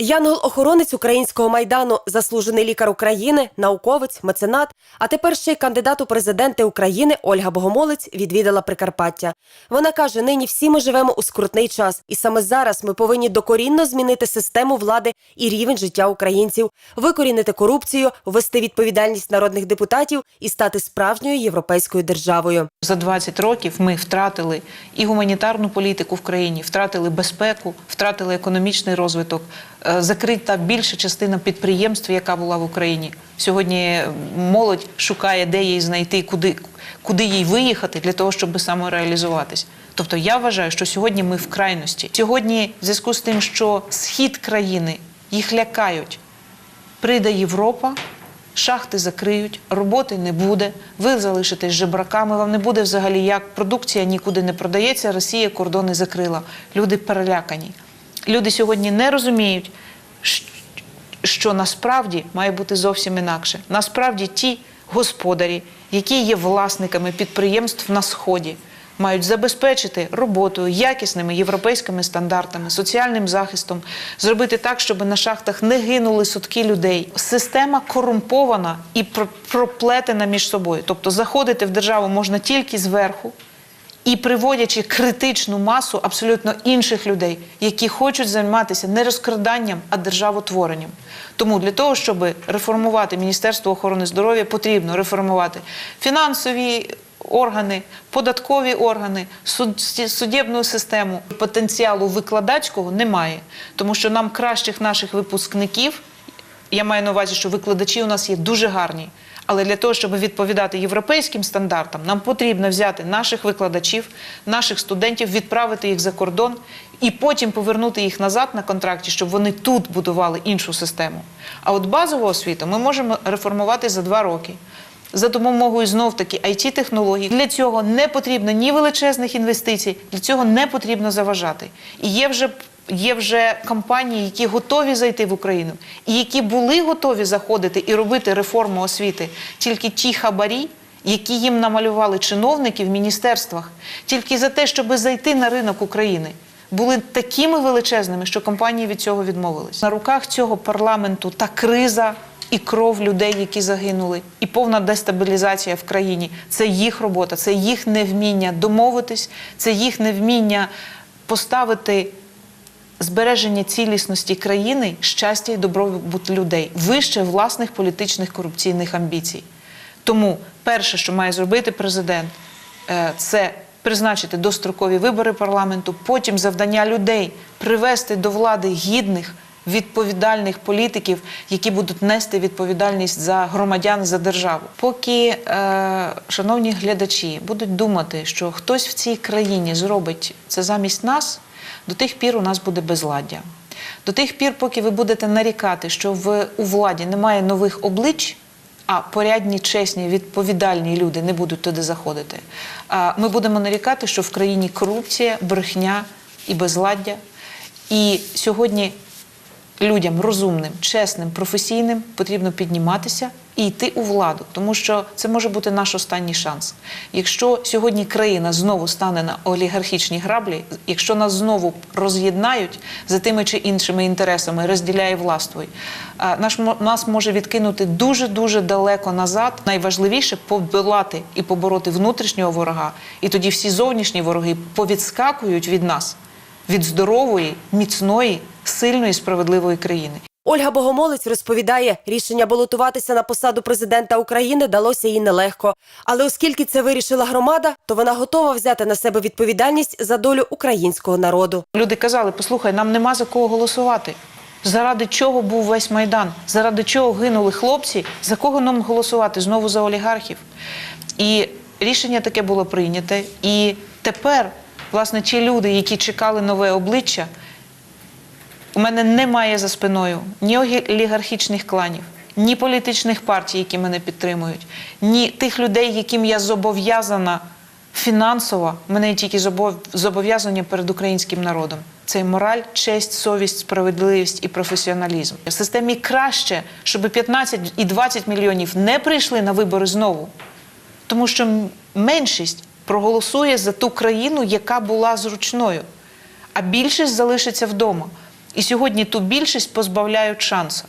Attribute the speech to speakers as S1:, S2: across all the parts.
S1: Янгол-охоронець українського майдану, заслужений лікар України, науковець, меценат, а тепер ще й кандидат у президенти України Ольга Богомолець відвідала Прикарпаття. Вона каже: нині всі ми живемо у скрутний час, і саме зараз ми повинні докорінно змінити систему влади і рівень життя українців, викорінити корупцію, ввести відповідальність народних депутатів і стати справжньою європейською державою.
S2: За 20 років ми втратили і гуманітарну політику в країні, втратили безпеку, втратили економічний розвиток, закрита більша частина підприємств, яка була в Україні. Сьогодні молодь шукає, де їй знайти, куди, куди їй виїхати для того, щоб самореалізуватись. Тобто я вважаю, що сьогодні ми в крайності. Сьогодні, в зв'язку з тим, що схід країни їх лякають, прийде Європа, шахти закриють, роботи не буде, ви залишитесь жебраками, вам не буде взагалі як продукція нікуди не продається, Росія кордони закрила. Люди перелякані. Люди сьогодні не розуміють, що насправді має бути зовсім інакше. Насправді ті господарі, які є власниками підприємств на сході, мають забезпечити роботою якісними європейськими стандартами, соціальним захистом, зробити так, щоб на шахтах не гинули сутки людей. Система корумпована і проплетена між собою. Тобто заходити в державу можна тільки зверху. І приводячи критичну масу абсолютно інших людей, які хочуть займатися не розкраданням, а державотворенням. Тому для того, щоб реформувати Міністерство охорони здоров'я, потрібно реформувати фінансові органи, податкові органи, суд, суддєбну систему. Потенціалу викладацького немає, тому що нам кращих наших випускників я маю на увазі, що викладачі у нас є дуже гарні. Але для того, щоб відповідати європейським стандартам, нам потрібно взяти наших викладачів, наших студентів, відправити їх за кордон і потім повернути їх назад на контракті, щоб вони тут будували іншу систему. А от базову освіту ми можемо реформувати за два роки. За допомогою знов таки it технологій для цього не потрібно ні величезних інвестицій, для цього не потрібно заважати. І є вже є вже компанії, які готові зайти в Україну, і які були готові заходити і робити реформу освіти. Тільки ті хабарі, які їм намалювали чиновники в міністерствах, тільки за те, щоб зайти на ринок України. Були такими величезними, що компанії від цього відмовились. На руках цього парламенту та криза і кров людей, які загинули, і повна дестабілізація в країні. Це їх робота, це їх невміння домовитись, це їх невміння поставити збереження цілісності країни, щастя і добробут людей вище власних політичних корупційних амбіцій. Тому перше, що має зробити президент, е, це призначити дострокові вибори парламенту, потім завдання людей привести до влади гідних. Відповідальних політиків, які будуть нести відповідальність за громадян за державу. Поки е, шановні глядачі будуть думати, що хтось в цій країні зробить це замість нас, до тих пір у нас буде безладдя. До тих пір, поки ви будете нарікати, що в у владі немає нових облич, а порядні, чесні, відповідальні люди не будуть туди заходити. Ми будемо нарікати, що в країні корупція, брехня і безладдя. І сьогодні людям розумним, чесним, професійним потрібно підніматися і йти у владу, тому що це може бути наш останній шанс. Якщо сьогодні країна знову стане на олігархічні граблі, якщо нас знову роз'єднають за тими чи іншими інтересами, розділяє властвуй, наш нас може відкинути дуже дуже далеко назад. Найважливіше подолати і побороти внутрішнього ворога, і тоді всі зовнішні вороги повідскакують від нас від здорової, міцної, сильної, справедливої країни.
S1: Ольга Богомолець розповідає, рішення балотуватися на посаду президента України далося їй нелегко. Але оскільки це вирішила громада, то вона готова взяти на себе відповідальність за долю українського народу.
S2: Люди казали: послухай, нам нема за кого голосувати. Заради чого був весь майдан? Заради чого гинули хлопці? За кого нам голосувати? Знову за олігархів. І рішення таке було прийняте. І тепер, власне, ті люди, які чекали нове обличчя, у мене немає за спиною ні олігархічних кланів, ні політичних партій, які мене підтримують, ні тих людей, яким я зобов'язана фінансово. Мене тільки зобов'язання перед українським народом. Це мораль, честь, совість, справедливість і професіоналізм. В системі краще, щоб 15 і 20 мільйонів не прийшли на вибори знову, тому що меншість проголосує за ту країну, яка була зручною, а більшість залишиться вдома. І сьогодні ту більшість позбавляють шансу.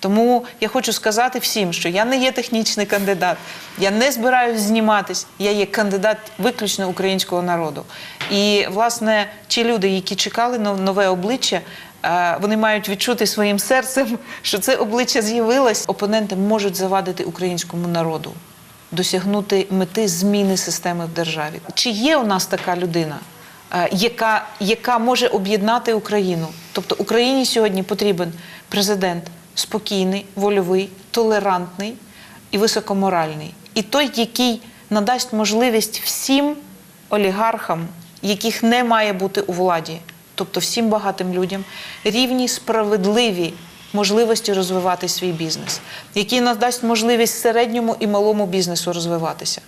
S2: Тому я хочу сказати всім, що я не є технічний кандидат, я не збираюсь зніматись, я є кандидат виключно українського народу. І, власне, ті люди, які чекали на нове обличчя, е, вони мають відчути своїм серцем, що це обличчя з'явилось. Опоненти можуть завадити українському народу досягнути мети зміни системи в державі. Чи є у нас така людина, е, яка, яка може об'єднати Україну? Тобто Україні сьогодні потрібен президент спокійний, вольовий, толерантний і високоморальний. І той, який надасть можливість всім олігархам, яких не має бути у владі, тобто всім багатим людям, рівні, справедливі можливості розвивати свій бізнес, який надасть можливість середньому і малому бізнесу розвиватися.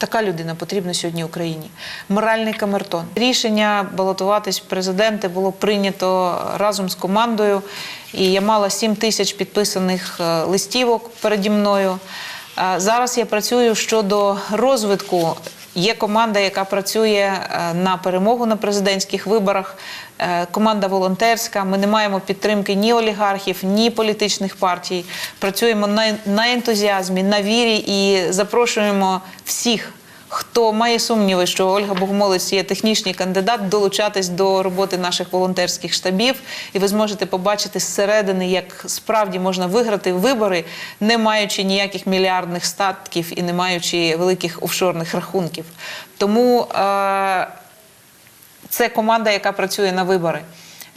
S2: Така людина потрібна сьогодні Україні. Моральний камертон. Рішення балотуватись в президенти було прийнято разом з командою. І я мала 7 тисяч підписаних е, листівок переді мною. Е, Зараз я працюю щодо розвитку. Є команда, яка працює е, на перемогу на президентських виборах. Е, Команда волонтерська. Ми не маємо підтримки ні олігархів, ні політичних партій. Працюємо на, на ентузіазмі, на вірі і запрошуємо всіх. Хто має сумніви, що Ольга Богомолець є технічний кандидат, долучатись до роботи наших волонтерських штабів, і ви зможете побачити зсередини, як справді можна виграти вибори, не маючи ніяких мільярдних статків і не маючи великих офшорних рахунків. Тому е- це команда, яка працює на вибори.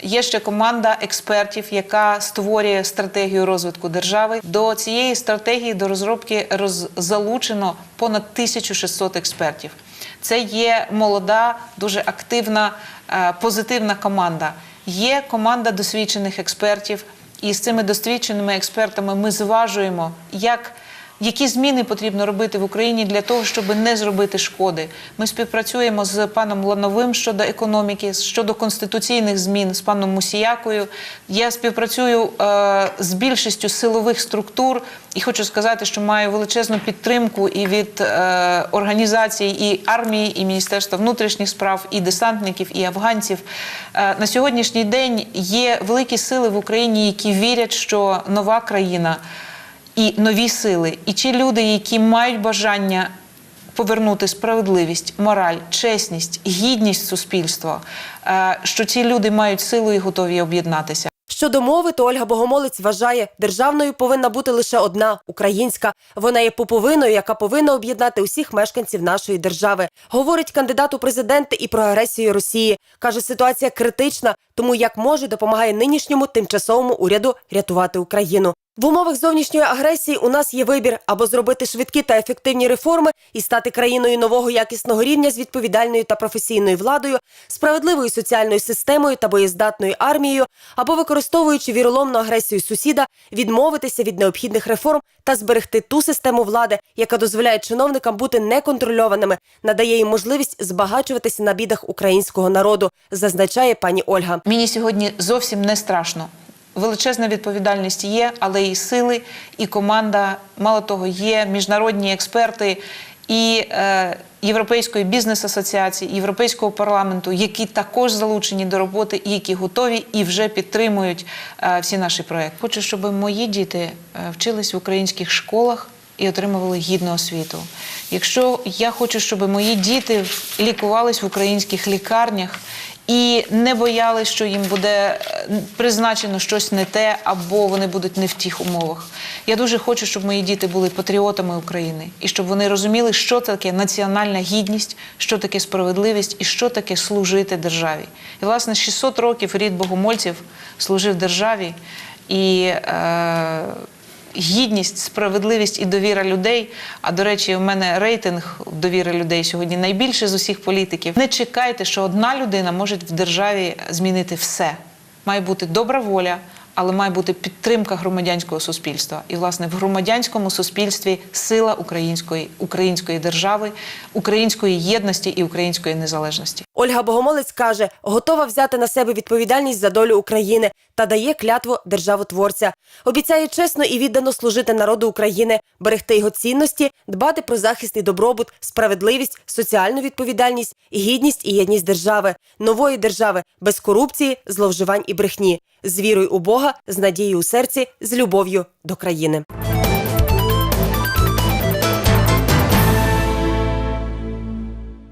S2: Є ще команда експертів, яка створює стратегію розвитку держави. До цієї стратегії до розробки роз... залучено понад 1600 експертів. Це є молода, дуже активна, е, позитивна команда. Є команда досвідчених експертів, і з цими досвідченими експертами ми зважуємо, як які зміни потрібно робити в Україні для того, щоб не зробити шкоди? Ми співпрацюємо з паном Лановим щодо економіки, щодо конституційних змін з паном Мусіякою. Я співпрацюю е, з більшістю силових структур і хочу сказати, що маю величезну підтримку і від е, організацій, і армії, і Міністерства внутрішніх справ, і десантників, і афганців. Е, на сьогоднішній день є великі сили в Україні, які вірять, що нова країна і нові сили, і ті люди, які мають бажання повернути справедливість, мораль, чесність, гідність суспільства, е, що ці люди мають силу і готові об'єднатися.
S1: Щодо мови, то Ольга Богомолець вважає, державною повинна бути лише одна українська. Вона є пуповиною, яка повинна об'єднати усіх мешканців нашої держави. Говорить кандидат у президенти і про агресію Росії. каже, ситуація критична, тому як може допомагає нинішньому тимчасовому уряду рятувати Україну. В умовах зовнішньої агресії у нас є вибір або зробити швидкі та ефективні реформи і стати країною нового якісного рівня з відповідальною та професійною владою, справедливою соціальною системою та боєздатною армією, або використовуючи віроломну агресію сусіда, відмовитися від необхідних реформ та зберегти ту систему влади, яка дозволяє чиновникам бути неконтрольованими, надає їм можливість збагачуватися на бідах українського народу, зазначає пані Ольга.
S2: Мені сьогодні зовсім не страшно. Величезна відповідальність є, але і сили, і команда. Мало того, є міжнародні експерти і е, Європейської бізнес-асоціації, Європейського парламенту, які також залучені до роботи, і які готові і вже підтримують е, всі наші проекти. Хочу, щоб мої діти е, вчились в українських школах. І отримували гідну освіту. Якщо я хочу, щоб мої діти лікувались в українських лікарнях і не боялись, що їм буде е, призначено щось не те, або вони будуть не в тих умовах. Я дуже хочу, щоб мої діти були патріотами України і щоб вони розуміли, що таке національна гідність, що таке справедливість і що таке служити державі. І власне 600 років рід богомольців служив державі і. Е, гідність, справедливість і довіра людей. А до речі, у мене рейтинг довіри людей сьогодні найбільший з усіх політиків. Не чекайте, що одна людина може в державі змінити все. Має бути добра воля. Але має бути підтримка громадянського суспільства, і власне в громадянському суспільстві сила української української держави, української єдності і української незалежності.
S1: Ольга Богомолець каже, готова взяти на себе відповідальність за долю України та дає клятву державотворця. Обіцяє чесно і віддано служити народу України, берегти його цінності, дбати про захист і добробут, справедливість, соціальну відповідальність, гідність і єдність держави, нової держави без корупції, зловживань і брехні, з вірою у Бога, з надією у серці, з любов'ю до країни.